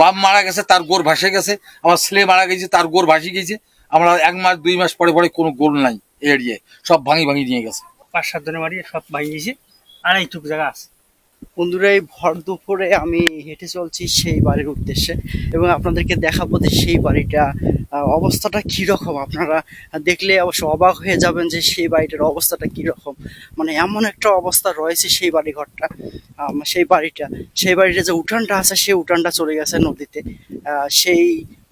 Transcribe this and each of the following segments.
বাপ মারা গেছে, তার গোর ভাসে গেছে, আমার ছেলে মারা গেছে, তার গোর ভাসে গেছে, আমরা এক মাস, দুই মাস পরে পরে কোনো গোল নাই এরিয়ায়, সব ভাঙি ভাঙি নিয়ে গেছে। পাঁচ সাত জনের বাড়ি সব ভাঙিয়েছে আর এইটুকু জায়গা আছে। বন্ধুরা, এই ভর দুপুরে আমি হেঁটে চলছি সেই বাড়ির উদ্দেশ্যে এবং আপনাদেরকে দেখাবো যে সেই বাড়িটা অবস্থাটা কীরকম। আপনারা দেখলে অবশ্য অবাক হয়ে যাবেন যে সেই বাড়িটার অবস্থাটা কীরকম। মানে এমন একটা অবস্থা রয়েছে সেই বাড়ি ঘরটা সেই বাড়িটা। সেই বাড়িটা যে উঠানটা আছে, সেই উঠানটা চলে গেছে নদীতে। সেই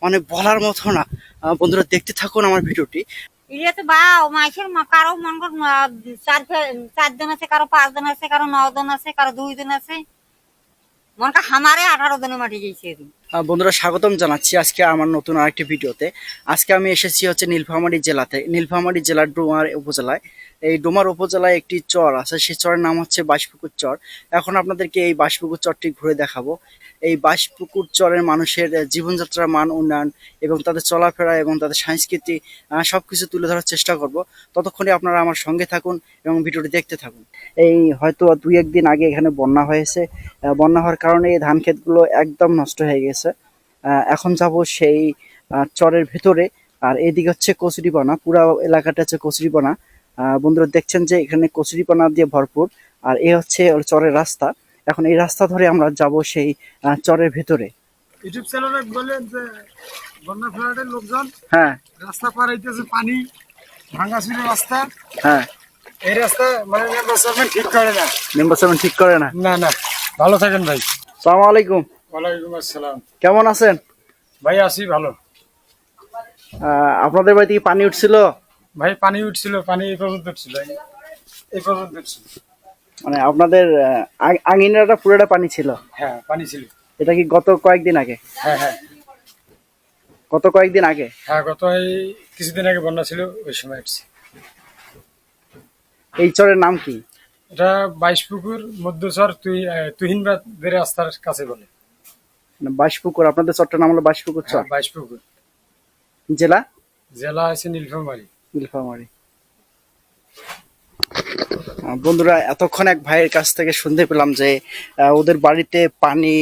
মানে বলার মতো না। বন্ধুরা, দেখতে থাকুন আমার ভিডিওটি। ইয়ে তো বা মাসের কারও মন কর চার জন আছে, কারও পাঁচ জন আছে, কারও ন জন আছে, কারও দুই জন আছে। মন কা হামারে আঠারো জনে মাটি গেছে বন্ধুরা, স্বাগতম জানাচ্ছি আজকে আমার নতুন আরেকটি ভিডিওতে। আজকে আমি এসেছি হচ্ছে নীলফামারী জেলাতে। নীলফামারী জেলার ডোমার উপজেলায়। এই ডোমার উপজেলায় একটি চর আছে। সেই চরের নাম হচ্ছে বাঁশপুকুর চর। এখন আপনাদেরকে এই বাঁশপুকুর চরটি ঘুরে দেখাবো। এই বাঁশপুকুর চরের মানুষের জীবনযাত্রার মান উন্নয়ন এবং তাদের চলাফেরা এবং তাদের সংস্কৃতি আহ, সবকিছু তুলে ধরার চেষ্টা করব। ততক্ষণে আপনারা আমার সঙ্গে থাকুন এবং ভিডিওটি দেখতে থাকুন। এই হয়তো দুই একদিন আগে এখানে বন্যা হয়েছে। বন্যা হওয়ার কারণে এই ধান ক্ষেতগুলো একদম নষ্ট হয়ে গেছে। এখন যাব সেই চরের ভেতরে। আর এদিকে হচ্ছে কচুরিপানা পুরো এলাকাটা হচ্ছে কচুরিপানা। বন্ধুরা দেখছেন যে এখানে কচুরিপানা দিয়ে ভরপুর। আর এ হচ্ছে চরের রাস্তা। এখন এই রাস্তা ধরে আমরা যাব সেই চরের ভেতরে। ইউটিউব চ্যানেলে বলেন যে বন্যা ফ্লাডের লোকজন হ্যাঁ। রাস্তা পার হইতেছে পানি ভাঙাচুরি রাস্তা। হ্যাঁ। এই রাস্তা মানে মেম্বার ঠিক করে না। মেম্বার ঠিক করে না? না না। ভালো থাকেন ভাই। সালাম আলাইকুম। ওয়ালাইকুম আসসালাম। কেমন আছেন? ভাই আসি ভালো। আপনাদের বাড়িতে কি পানি উঠছিল? ভাই পানি উঠছিল পানি এই পর্যন্ত উঠছিল। এই পর্যন্ত উঠছিল। মানে আপনাদের আঙিনাটা পুরোটা পানি ছিল? হ্যাঁ পানি ছিল। এটা কি গত কয়েকদিন আগে? হ্যাঁ হ্যাঁ। গত কয়েকদিন আগে? হ্যাঁ গত এই কিছুদিন আগে বন্যা ছিল ওই সময় এই চরের নাম কি? এটা বাইশ পুকুর মধ্যচর তুই তুহিনবাদের রাস্তার কাছে বলে। মানে বাঁশপুকুর আপনাদের চরটার নাম হলো বাঁশপুকুর চর। বাইশ পুকুর জেলা? জেলা আছে নীলফামারী। নীলফামারী। বন্ধুরা, এতক্ষণ এক ভাইয়ের কাছ থেকে শুনতে পেলাম যে ওদের বাড়িতে পানি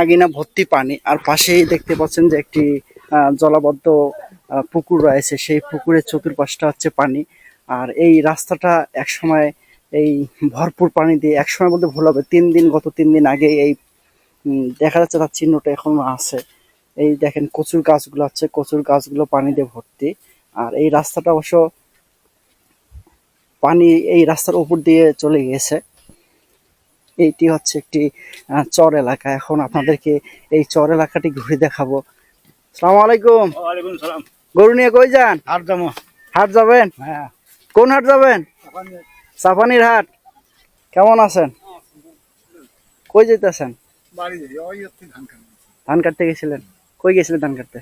আগিনা ভর্তি পানি, আর পাশেই দেখতে পাচ্ছেন যে একটি জলাবদ্ধ পুকুর রয়েছে। সেই পুকুরের চতুর্পাশটা হচ্ছে পানি। আর এই রাস্তাটা একসময় এই ভরপুর পানি দিয়ে একসময় বলতে ভুল হবে। তিন দিন, গত তিন দিন আগে এই দেখা যাচ্ছে তার চিহ্নটা এখনও আছে। এই দেখেন, কচুর গাছগুলো আছে। কচুর গাছগুলো পানি দিয়ে ভর্তি। আর এই রাস্তাটা অবশ্য পানি এই রাস্তার উপর দিয়ে চলে গেছে এইটি হচ্ছে একটি চর এলাকা। এখন আপনাদেরকে এই চর এলাকাটি ঘুরে দেখাবো। সালাম আলাইকুম। গরু নিয়ে কই যান? আর জমা হাট যাবেন? হ্যাঁ। কোন হাট যাবেন? সাফানির হাট। কেমন আছেন? কই যেতেছেন ধান কাটতে। গেছিলেন? কই গেছিলেন ধান কাটতে?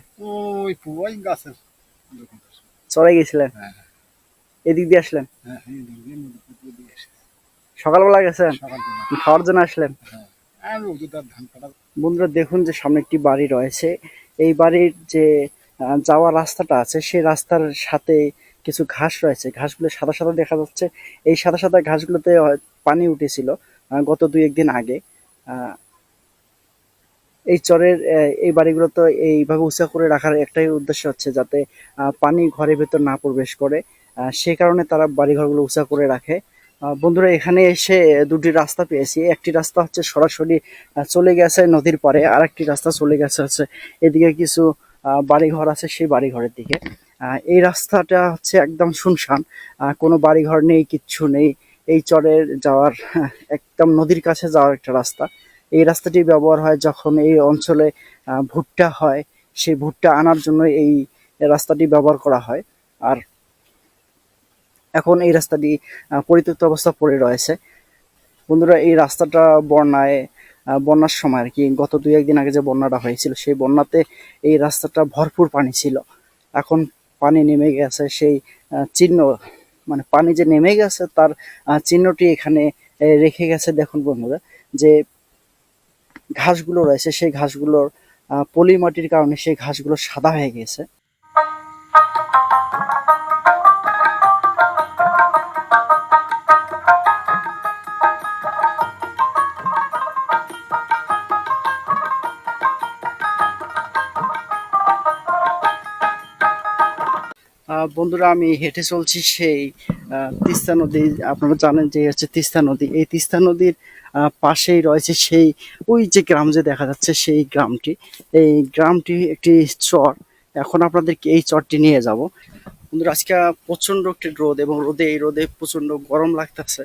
চড়াই গেছিলেন? এদিক দিয়ে আসলেন? হ্যাঁ সকালবেলা গেছেন খাওয়ার জন্য আসলেন? কাটা বন্ধুরা দেখুন যে সামনে একটি বাড়ি রয়েছে। এই বাড়ির যে যাওয়ার রাস্তাটা আছে সেই রাস্তার সাথে কিছু ঘাস রয়েছে। ঘাসগুলো সাদা সাদা দেখা যাচ্ছে। এই সাদা সাদা ঘাসগুলোতে পানি উঠেছিল গত দুই একদিন আগে। এই চরের এই বাড়িগুলো তো এইভাবে উঁচা করে রাখার একটাই উদ্দেশ্য হচ্ছে যাতে পানি ঘরের ভেতর না প্রবেশ করে। সে কারণে তারা বাড়িঘরগুলো উঁচা করে রাখে। বন্ধুরা, এখানে এসে দুটি রাস্তা পেয়েছি। একটি রাস্তা হচ্ছে সরাসরি চলে গেছে নদীর পারে আর একটি রাস্তা চলে গেছে হচ্ছে এদিকে কিছু বাড়িঘর আছে সেই বাড়িঘরের দিকে। এই রাস্তাটা হচ্ছে একদম শুনশান। কোনো বাড়িঘর নেই, কিচ্ছু নেই। এই চরের যাওয়ার, একদম নদীর কাছে যাওয়ার একটা রাস্তা। এই রাস্তাটি ব্যবহার হয় যখন এই অঞ্চলে ভুট্টা হয়। সেই ভুট্টা আনার জন্য এই রাস্তাটি ব্যবহার করা হয়। আর এখন এই রাস্তাটি পরিত্যক্ত অবস্থা পড়ে রয়েছে। বন্ধুরা, এই রাস্তাটা বন্যায় বন্যার সময় আর কি, গত দুই একদিন আগে যে বন্যাটা হয়েছিল, সেই বন্যাতে এই রাস্তাটা ভরপুর পানি ছিল। এখন পানি নেমে গেছে, সেই চিহ্ন মানে পানি যে নেমে গেছে, তার চিহ্নটি এখানে রেখে গেছে। দেখুন বন্ধুরা, যে ঘাসগুলো রয়েছে, সেই ঘাসগুলোর পলি মাটির কারণে সেই ঘাসগুলো সাদা হয়ে গেছে। বন্ধুরা, আমি হেঁটে চলছি সেই তিস্তা নদী। আপনারা জানেন যে হচ্ছে তিস্তা নদী। এই তিস্তা নদীর পাশেই রয়েছে সেই, ওই যে গ্রাম যে দেখা যাচ্ছে সেই গ্রামটি। এই গ্রামটি একটি চর। এখন আপনাদেরকে এই চরটি নিয়ে যাব। বন্ধুরা, আজকে প্রচণ্ড একটি রোদ এবং রোদে, এই রোদে প্রচণ্ড গরম লাগতেছে।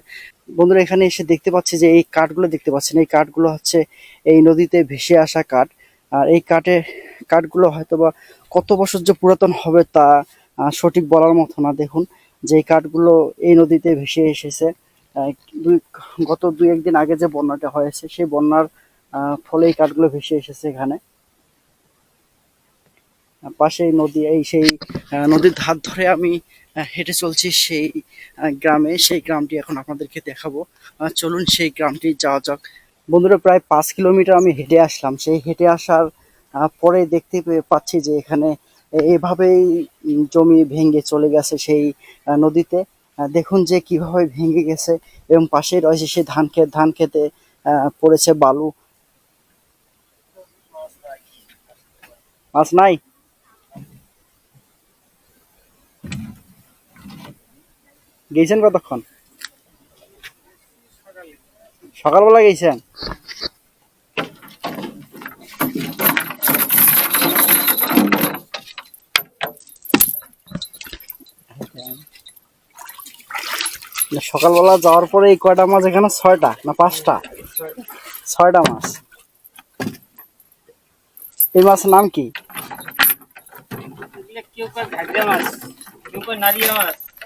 বন্ধুরা, এখানে এসে দেখতে পাচ্ছি যে এই কাঠগুলো দেখতে পাচ্ছেন। এই কাঠগুলো হচ্ছে এই নদীতে ভেসে আসা কাঠ। আর এই কাঠের কাঠগুলো হয়তো বা কত বছর যে পুরাতন হবে তা সঠিক বলার মতো না। দেখুন যে কাঠগুলো এই নদীতে ভেসে এসেছে দুই গত দুই একদিন আগে যে বন্যাটা হয়েছে, সেই বন্যার ফলে এই কাঠগুলো ভেসে এসেছে এখানে। পাশে নদী, এই সেই নদীর ধার ধরে আমি হেঁটে চলছি সেই গ্রামে। সেই গ্রামটি এখন আপনাদেরকে দেখাবো। চলুন সেই গ্রামটি যাওয়া যাক। বন্ধুরা, প্রায় পাঁচ কিলোমিটার আমি হেঁটে আসলাম। সেই হেঁটে আসার পরে দেখতে পাচ্ছি যে এখানে এভাবেই জমি ভেঙে চলে গেছে সেই নদীতে। দেখুন যে কীভাবে ভেঙে গেছে এবং পাশেই রয়েছে সেই ধান খেত ধান খেতে পড়েছে বালু। মাছ নাই? গেছেন কতক্ষণ? সকালবেলা গেছেন সকালবেলা যাওয়ার পরে এই কয়টা মাছ এখানে? ছয়টা না পাঁচটা? ছয়টা মাছ। এই মাছের নাম কি?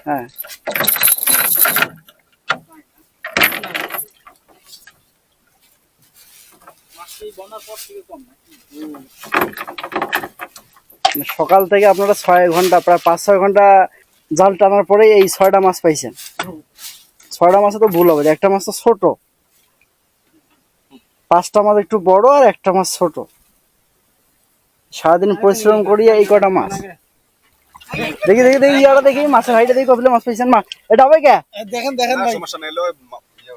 হ্যাঁ। সকাল থেকে আপনারা ছয় ঘণ্টা প্রায় পাঁচ ছয় ঘণ্টা জাল টানার পরে এই ছয়টা মাছ পাইছেন। ছয়টা মাছে তো ভুল হবে একটা মাছ তো ছোট। পাঁচটা মাছ একটু বড় আর একটা মাছ ছোট। সারাদিন পরিশ্রম করিয়া এই কটা মাছ দেখি দেখি দেখি ইয়াটা দেখি মাছের হাইটা দেখি কতগুলো মাছ পাইছেন মা? এটা হবে কে? দেখেন দেখেন ভাই।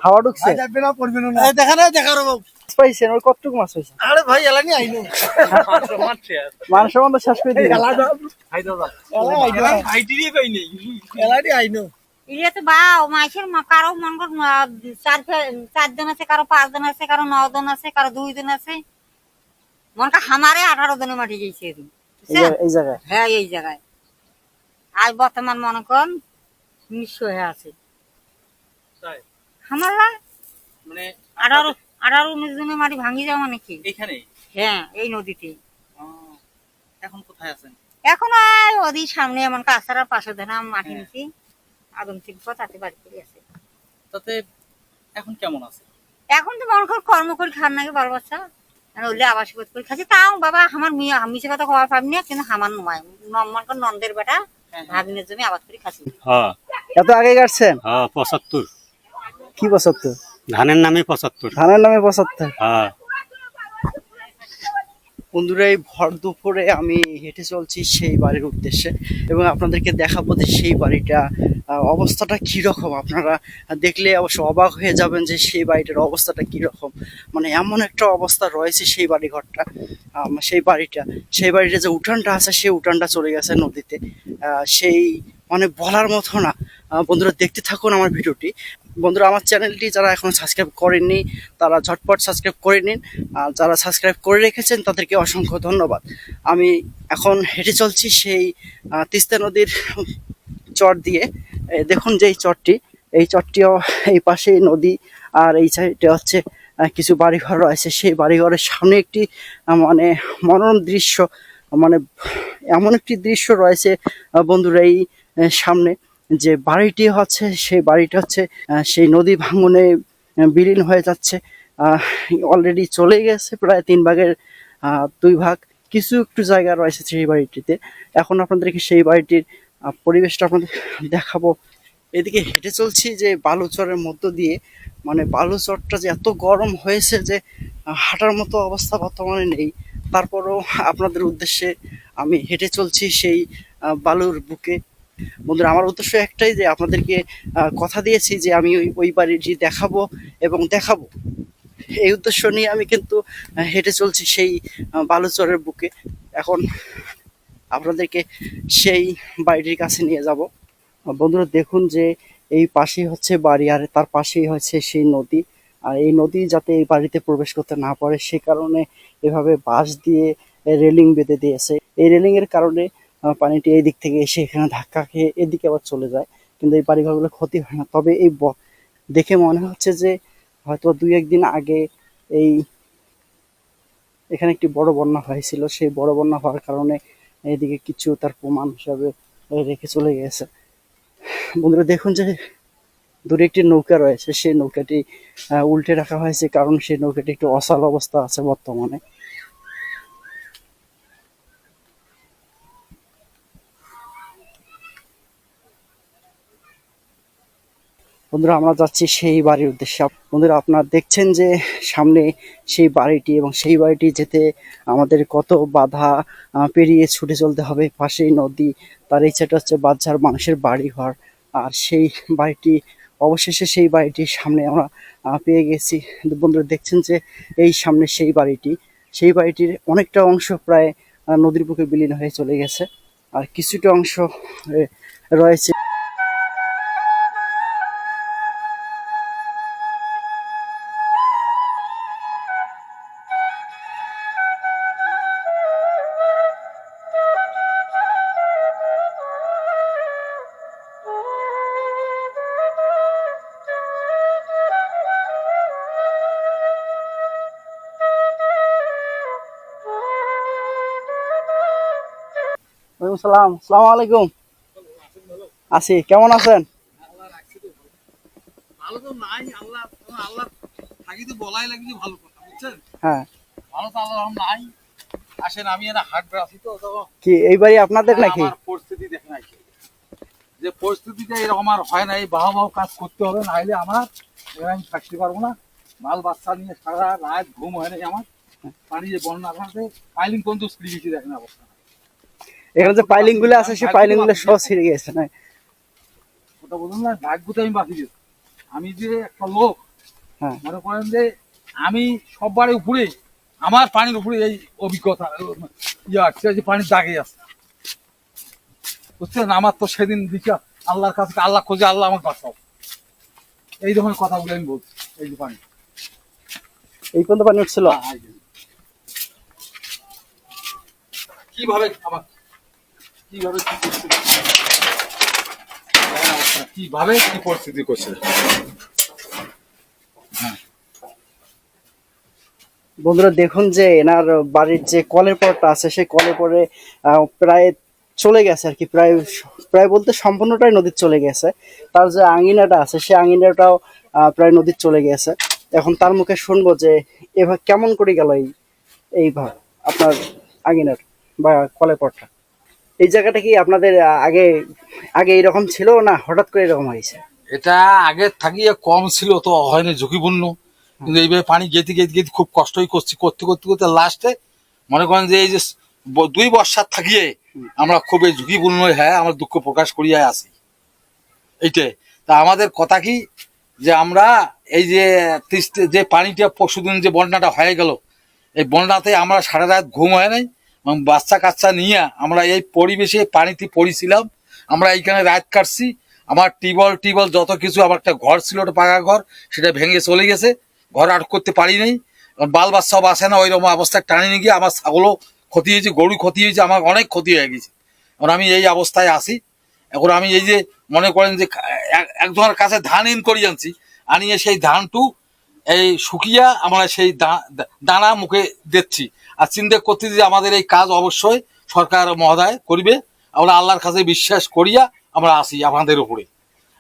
হাওয়া ঢুকছে। যাবে না পড়বে না এই দেখেন এই দেখার বাবু। মাছ পাইছেন ওই কতটুকু মাছ পাইছেন আরে ভাই এলানি আইনো মানুষের মতো শেষ করে দিন। এলানি আইনো ইয়ে তো মাসের কারও মন কর চার ফে- চারজন আছে কারও পাঁচ জন আছে কারও ন জন আছে কারও দুই জন আছে। মন কা হামারে আঠারো জনে মাটি গেছে এই জায়গায় হ্যাঁ এই জায়গায়। আজ বর্তমান মনে কর নিঃস্ব হয়ে আছে। মানে আঠারো আঠারো উনিশ জনের মাটি ভাঙি যাওয়া মানে কি? এখানে হ্যাঁ এই নদীতে। এখন কোথায় আছেন? এখন আর ওদির সামনে এমন কাছাড়ার পাশে ধরে মাটি নিছি আদম তাতে বাড়ি করে আছে তাতে এখন কেমন আছে? এখন তো মনে কর কর্ম করে খান নাকি বাচ্চা। আর ওলে আবাস বোধ করে খাচ্ছি। তাও বাবা আমার মেয়ে আমি সে কথা খাওয়া পাবি না কিন্তু আমার নয় মনে কর নন্দের বেটা ভাগিনের জমি আবাদ করে খাচ্ছি। হ্যাঁ। এত আগে কাটছেন? হ্যাঁ পঁচাত্তর। কি পঁচাত্তর? ধানের নামে পঁচাত্তর। ধানের নামে পঁচাত্তর? হ্যাঁ। বন্ধুরা এই ভর দুপুরে আমি হেঁটে চলছি সেই বাড়ির উদ্দেশ্যে এবং আপনাদেরকে দেখাবো যে সেই বাড়িটা অবস্থাটা কি রকম আপনারা দেখলে অবশ্য অবাক হয়ে যাবেন যে সেই বাড়িটার অবস্থাটা কি রকম মানে এমন একটা অবস্থা রয়েছে সেই বাড়ি ঘরটা সেই বাড়িটা। সেই বাড়িটা যে উঠানটা আছে, সেই উঠানটা চলে গেছে নদীতে। সেই মানে বলার মতো না। বন্ধুরা দেখতে থাকুন আমার ভিডিওটি। বন্ধুরা, আমার চ্যানেলটি যারা এখন সাবস্ক্রাইব করেননি, তারা ঝটপট সাবস্ক্রাইব করে নিন। আর যারা সাবস্ক্রাইব করে রেখেছেন, তাদেরকে অসংখ্য ধন্যবাদ। আমি এখন হেঁটে চলছি সেই তিস্তা নদীর চর দিয়ে। দেখুন যে এই চরটি, এই চরটিও এই পাশেই নদী, আর এই সাইডে হচ্ছে কিছু বাড়িঘর রয়েছে। সেই বাড়িঘরের সামনে একটি মানে মনোরম দৃশ্য মানে এমন একটি দৃশ্য রয়েছে বন্ধুরা, এই সামনে। যে বাড়িটি হচ্ছে, সেই বাড়িটা হচ্ছে সেই নদী ভাঙনে বিলীন হয়ে যাচ্ছে। অলরেডি চলে গেছে প্রায় তিন ভাগের দুই ভাগ। কিছু একটু জায়গা রয়েছে সেই বাড়িটিতে। এখন আপনাদেরকে সেই বাড়িটির পরিবেশটা আপনাদের দেখাবো। এদিকে হেঁটে চলছি যে বালুচরের মধ্য দিয়ে। মানে বালুচরটা যে এত গরম হয়েছে যে হাঁটার মতো অবস্থা বর্তমানে নেই। তারপরও আপনাদের উদ্দেশ্যে আমি হেঁটে চলছি সেই বালুর বুকে। বন্ধুরা, আমার উদ্দেশ্য একটাই যে আপনাদেরকে কথা দিয়েছি যে আমি ওই ওই বাড়িটি দেখাবো এবং দেখাবো। এই উদ্দেশ্য নিয়ে আমি কিন্তু হেঁটে চলছি সেই বালুচরের বুকে। এখন আপনাদেরকে সেই বাড়িটির কাছে নিয়ে যাব। বন্ধুরা, দেখুন যে এই পাশেই হচ্ছে বাড়ি আর তার পাশেই হচ্ছে সেই নদী। আর এই নদী যাতে এই বাড়িতে প্রবেশ করতে না পারে, সে কারণে এভাবে বাঁশ দিয়ে রেলিং বেঁধে দিয়েছে। এই রেলিং এর কারণে পানিটি এই দিক থেকে এসে এখানে ধাক্কা খেয়ে এদিকে আবার চলে যায়। কিন্তু এই বাড়িঘরগুলো ক্ষতি হয় না। তবে এই দেখে মনে হচ্ছে যে হয়তো দুই একদিন আগে এই এখানে একটি বড় বন্যা হয়েছিল। সেই বড় বন্যা হওয়ার কারণে এইদিকে কিছু তার প্রমাণ হিসাবে রেখে চলে গেছে। বন্ধুরা, দেখুন যে দূরে একটি নৌকা রয়েছে। সেই নৌকাটি উল্টে রাখা হয়েছে কারণ সেই নৌকাটি একটু অসাল অবস্থা আছে বর্তমানে। বন্ধুরা, আমরা যাচ্ছি সেই বাড়ির উদ্দেশ্যে। বন্ধুরা, আপনারা দেখছেন যে সামনে সেই বাড়িটি এবং সেই বাড়িটি যেতে আমাদের কত বাধা পেরিয়ে ছুটে চলতে হবে। পাশেই নদী, তার সাইডটা হচ্ছে বাচ্চার মানুষের বাড়ি ঘর আর সেই বাড়িটি, অবশেষে সেই বাড়িটির সামনে আমরা পেয়ে গেছি। বন্ধুরা, দেখছেন যে এই সামনে সেই বাড়িটি। সেই বাড়িটির অনেকটা অংশ প্রায় নদীর বুকে বিলীন হয়ে চলে গেছে। আর কিছুটা অংশ রয়েছে ওয়ালাইকুম সালাম। সালাম আলাইকুম। আছি কেমন আছেন? ভালো তো নাই আল্লাহ আল্লাহ থাকি তো বলাই ভালো কথা বুঝছেন? হ্যাঁ। ভালো তো আল্লাহ নাই। আসেন আমি একটা হাট বেড়াচ্ছি তো তো কি এই আপনাদের নাকি? পরিস্থিতি দেখে নাই যে পরিস্থিতিটা এরকম আর হয় না এই বাহু বাহু কাজ করতে হবে নাহলে আমার এবার আমি থাকতে পারব না। মাল বাচ্চা নিয়ে সারা রাত ঘুম হয় নাই আমার? পানি যে বন্যা থাকতে পাইলিং পর্যন্ত স্ত্রী গেছি দেখেন অবস্থা। এখানে যে পাইলিংগুলো আছে সেই পাইলিংগুলো সব ছিঁড়ে গেছে না ওটা বলুন না ভাগ্যতে আমি বাঁচি গেছি আমি যে একটা লোক হ্যাঁ। মনে করেন যে আমি সববারে উপরে আমার পানির উপরে এই অভিজ্ঞতা ইয়া আছে পানির দাগে আছে। বুঝছেন? আমার তো সেদিন দিকে আল্লাহর কাছে আল্লাহ খোঁজে আল্লাহ আমাকে বাঁচাও। এই ধরনের কথাগুলো আমি বলছি এই যে পানি। এই পর্যন্ত পানি উঠছিল? হ্যাঁ। কীভাবে আমার কীভাবে কি পরিস্থিতি দেখেন অবস্থা, কীভাবে কি পরিস্থিতি করছে? বন্ধুরা দেখুন যে এনার বাড়ির যে কলের পরটা আছে সেই কলের পরে প্রায় চলে গেছে আর কি। প্রায় প্রায় বলতে সম্পূর্ণটাই নদীর চলে গেছে। তার যে আঙিনাটা আছে সেই আঙিনাটাও প্রায় নদীর চলে গেছে। এখন তার মুখে শুনব যে এভাবে কেমন করে গেল এই এইভাবে আপনার আঙিনার বা কলের পরটা? এই জায়গাটা কি আপনাদের আগে আগে এরকম ছিল না হঠাৎ করে এরকম হয়েছে? এটা আগে থাকিয়ে কম ছিল, তো হয়নি ঝুঁকিপূর্ণ কিন্তু এইভাবে পানি গেতে গেতে গেতে খুব কষ্টই করছি, করতে করতে করতে লাস্টে মনে করেন যে এই যে দুই বর্ষার থাকিয়ে আমরা খুব এই ঝুঁকিপূর্ণ হ্যাঁ আমরা দুঃখ প্রকাশ করিয়া আসি। এইটাই। তা আমাদের কথা কি যে আমরা এই যে যে পানিটা পরশুদিন যে বন্যাটা হয়ে গেল, এই বন্যাতে আমরা সারা রাত ঘুম হয় নাই এবং বাচ্চা কাচ্চা নিয়ে আমরা এই পরিবেশে পানিতে পড়েছিলাম। আমরা এইখানে রাত কাটছি। আমার টিবল টিবল যত কিছু, আমার একটা ঘর ছিল, একটা পাকা ঘর, সেটা ভেঙে চলে গেছে। ঘর আট করতে পারি নাই। বাল বাচ্চা সব আসে না, ওইরকম অবস্থায় টানি নিয়ে গিয়ে আমার ছাগলও ক্ষতি হয়েছে গরু ক্ষতি হয়েছে, আমার অনেক ক্ষতি হয়ে গেছে। এখন আমি এই অবস্থায় আসি এখন আমি এই যে মনে করেন যে এক- একজনের কাছে ধান ইন করি আনছি, আনিয়ে সেই ধানটু এই শুকিয়া আমরা সেই দানা মুখে দিচ্ছি। আর চিন্তা করতে যে আমাদের এই কাজ অবশ্যই সরকার মহোদয় করিবে। আমরা আল্লাহর কাছে বিশ্বাস করিয়া আমরা আসি আমাদের উপরে।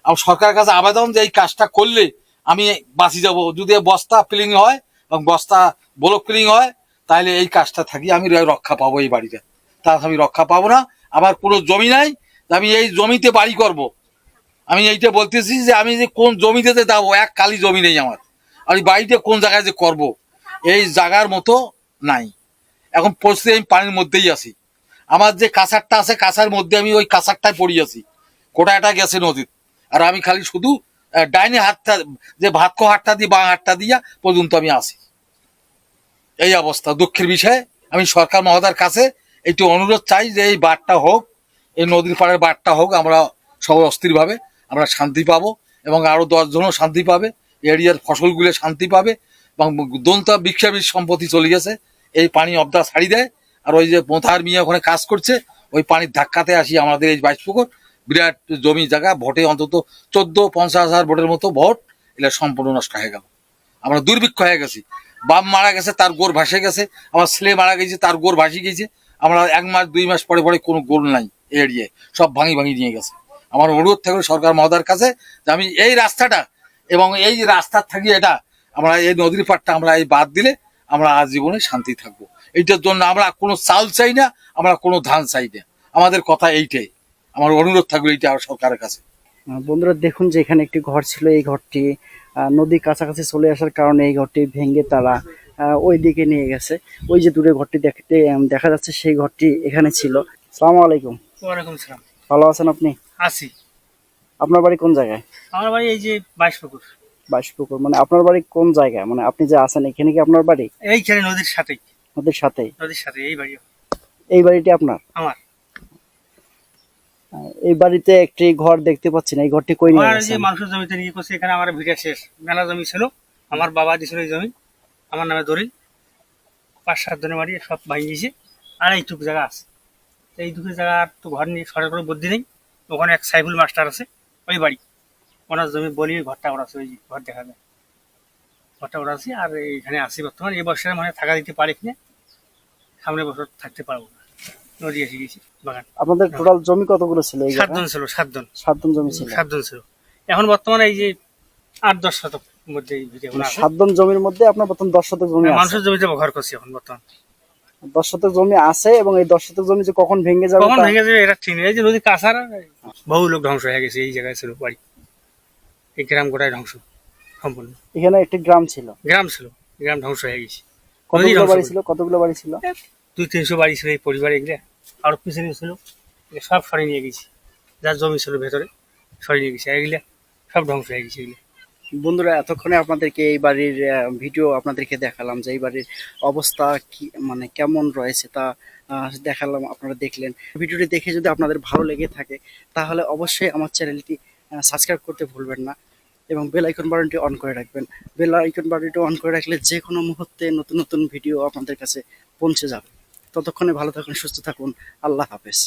আমার সরকারের কাছে আবেদন যে এই কাজটা করলে আমি বাঁচি যাব। যদি বস্তা ফিলিং হয় এবং বস্তা ব্লক ফিলিং হয়, তাহলে এই কাজটা থাকি, আমি রক্ষা পাবো এই বাড়িতে। তা আমি রক্ষা পাবো না। আমার কোনো জমি নাই, আমি এই জমিতে বাড়ি করব। আমি এইটা বলতেছি যে আমি যে কোন জমিতে যে যাব, এক কালি জমি নেই আমার। এই বাড়িটা কোন জায়গায় যে করব। এই জায়গার মতো নাই। এখন পরিস্থিতি আমি পানির মধ্যেই আছি। আমার যে কাঁসারটা আছে, কাঁসার মধ্যে আমি ওই কাঁসারটায় পড়ি আছি। কোটাটা গেছে নদীর। আর আমি খালি শুধু ডাইনে হাতটা, যে ভাতক হাতটা দিয়ে, বাঁ হাতটা দিয়া পর্যন্ত আমি আসি এই অবস্থা। দুঃখের বিষয়ে, আমি সরকার মহোদয়ের কাছে একটু অনুরোধ চাই যে এই বারটা হোক, এই নদীর পাড়ের বারটা হোক, আমরা সবাই অস্থিরভাবে, আমরা শান্তি পাবো এবং আরও দশজনও শান্তি পাবে, এরিয়ার ফসলগুলো শান্তি পাবে এবং দন্তা বিক্ষাবিক সম্পত্তি চলে গেছে। এই পানি অবদা ছাড়ি দেয়। আর ওই যে মোতাহার মিয়া ওখানে কাজ করছে, ওই পানির ধাক্কাতে আসি আমাদের এই বাইশ পুকুর বিরাট জমি জায়গা ভোটে অন্তত চোদ্দ, পঞ্চাশ হাজার ভোটের মতো ভোট এটা সম্পূর্ণ নষ্ট হয়ে গেল। আমরা দুর্ভিক্ষ হয়ে গেছি। বাপ মারা গেছে, তার গোর ভাসে গেছে। আমার ছেলে মারা গেছে, তার গোর ভাসি গেছে। আমরা এক মাস, দুই মাস পরে পরে কোনো গোল নাই এরিয়ায়। সব ভাঙি ভাঙি নিয়ে গেছে। আমার অনুরোধ থাকবে সরকার মহোদয়ের কাছে যে আমি এই রাস্তাটা এবং এই রাস্তার থাকি এটা, আমরা এই নদীর পাড়টা আমরা এই বাদ দিলে আমরা আজীবনে শান্তি থাকব। এইটার জন্য আমরা কোনো চাল চাই না আমরা কোনো ধান চাই না। আমাদের কথা এইটাই। আমার অনুরোধ থাকবে এইটা আমার সরকারের কাছে। বন্ধুরা দেখুন যে এখানে একটি ঘর ছিল এই ঘরটি আহ, নদীর কাছাকাছি চলে আসার কারণে এই ঘরটি ভেঙে তারা আহ, ওই দিকে নিয়ে গেছে। ওই যে দূরে ঘরটি দেখতে দেখা যাচ্ছে সেই ঘরটি এখানে ছিল। সালাম আলাইকুম। ওয়ালাইকুম সালাম। ভালো আছেন আপনি? আছি। আপনার বাড়ি কোন জায়গায়? আমার বাড়ি এই যে বাইশ পুকুর। বাইশপুকুর মানে আপনার বাড়ি কোন জায়গায়? মানে আপনি যে আছেন এখানে কি আপনার বাড়ি? এইখানে নদীর সাথে নদীর সাথে নদীর সাথে এই বাড়ি এই বাড়িটি আপনার? আমার। এই বাড়িতে একটি ঘর দেখতে পাচ্ছেন এই ঘরটি কই নিয়ে গেছেন? মানুষের জমিতে নিয়ে করছে এখানে আমার ভিটা শেষ। মেলা জমি ছিল আমার বাবা দিছিল এই জমি আমার নামে দলিল পাঁচ সাত জনের বাড়ি সব ভাঙি গেছে আর এইটুকু জায়গা আছে। এইটুকু জায়গা আর তো ঘর নিয়ে সরকার বুদ্ধি নেই। ওখানে এক সাইফুল মাস্টার আছে ওই বাড়ি। ওনার জমি বলি ঘরটা ওরা ওই ঘর দেখা যায়। ঘরটা ওরা আছে আর এইখানে আছি বর্তমানে। এই বছরে মানে থাকা দিতে পারি কিনা সামনে বছর থাকতে পারব না। নদী এসে গেছি বাগান। আপনাদের টোটাল জমি কতগুলো ছিল সাতজন ছিল সাতজন। সাতজন জমি ছিল। সাতজন ছিল। এখন বর্তমানে এই যে আট দশ শতক মধ্যে সাতজন জমির মধ্যে আপনার প্রথম দশ শতক জমি মানুষের জমিতে ঘর করছি এখন বর্তমান। দশ শতক জমি আছে এবং এই দশ শতক জমি যে কখন ভেঙে যাবে কখন ভেঙে যাবে এটা ঠিক নেই। এই যে নদী কাছার বহু লোক ধ্বংস হয়ে গেছে এই জায়গায় ছিল বাড়ি। এই গ্রাম গোটায় ধ্বংস সম্পূর্ণ। এখানে একটি গ্রাম ছিল। গ্রাম ছিল গ্রাম ধ্বংস হয়ে গেছে। কতগুলো বাড়ি ছিল? কতগুলো বাড়ি ছিল? দুই তিনশো বাড়ি ছিল এই পরিবার এগুলো আর পিছনে ছিল। সব সরিয়ে নিয়ে গেছি। যার জমি ছিল ভেতরে সরিয়ে নিয়ে গেছে। এগুলো সব ধ্বংস হয়ে গেছে এগুলো। বন্ধুরা এতক্ষণে আপনাদেরকে এই বাড়ির ভিডিও আপনাদেরকে দেখালাম যে এই বাড়ির অবস্থা কি মানে কেমন রয়েছে তা আহ, দেখালাম আপনারা দেখলেন। ভিডিওটি দেখে যদি আপনাদের ভালো লেগে থাকে তাহলে অবশ্যই আমার চ্যানেলটি সাবস্ক্রাইব করতে ভুলবেন না এবং বেল আইকন বাটনটি অন করে রাখবেন। বেল আইকন বাটনটি অন করে রাখলে যে কোনো মুহূর্তে নতুন নতুন ভিডিও আপনাদের কাছে পৌঁছে যাবে। ততক্ষণে ভালো থাকুন, সুস্থ থাকুন। আল্লাহ হাফেজ।